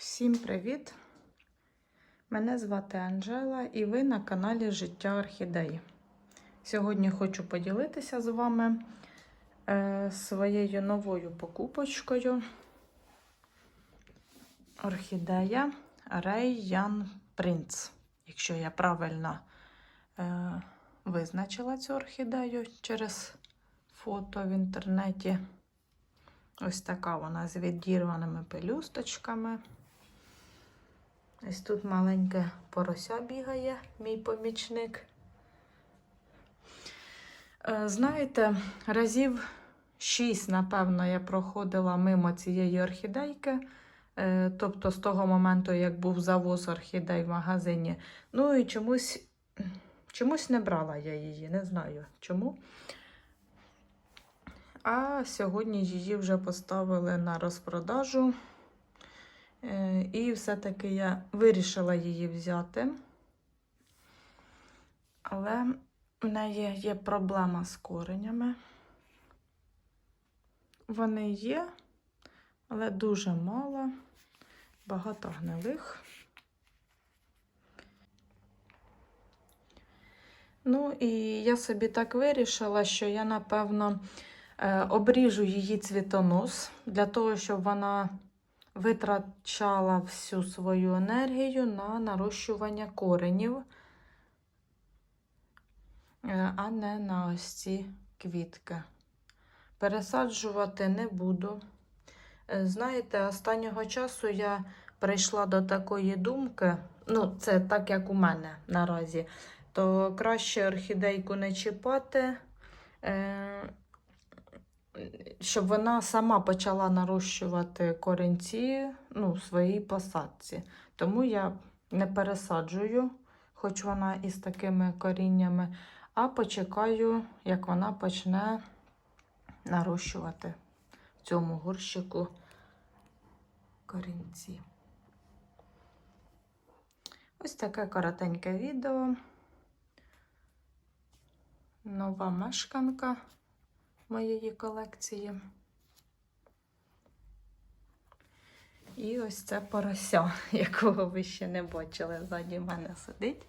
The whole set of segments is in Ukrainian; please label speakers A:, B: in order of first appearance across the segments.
A: Всім привіт! Мене звати Анжела і ви на каналі Життя Орхідеї. Сьогодні хочу поділитися з вами е, своєю новою покупочкою. Орхідея Ян Принц. Якщо я правильно е, визначила цю орхідею через фото в інтернеті. Ось така вона з відірваними пелюсточками. Ось тут маленьке порося бігає, мій помічник. Е, Знаєте, разів шість, напевно, я проходила мимо цієї орхідейки. Е, Тобто з того моменту, як був завоз орхідей в магазині. Ну і чомусь, чомусь не брала я її, не знаю чому. А сьогодні її вже поставили на розпродажу. Е, І все-таки я вирішила її взяти. Але в неї є проблема з коренями. Вони є, але дуже мало, багато гнилих. Ну, і я собі так вирішила, що я, напевно, е, обріжу її цвітонос для того, щоб вона витрачала всю свою енергію на нарощування коренів, е, а не на ось ці квітки. Пересаджувати не буду. Е, Знаєте, останнього часу я прийшла до такої думки, ну, це так, як у мене наразі, то краще орхідейку не чіпати. Щоб вона сама почала нарощувати корінці ну, в своїй посадці. Тому я не пересаджую, хоч вона із такими коріннями, а почекаю, як вона почне нарощувати в цьому горщику корінці. Ось таке коротеньке відео. Нова мешканка моєї колекції. І ось це порося, якого ви ще не бачили, ззаді мене сидить.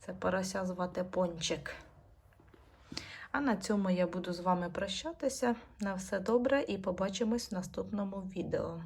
A: Це порося звати Пончик. А на цьому я буду з вами прощатися. На все добре і побачимось в наступному відео.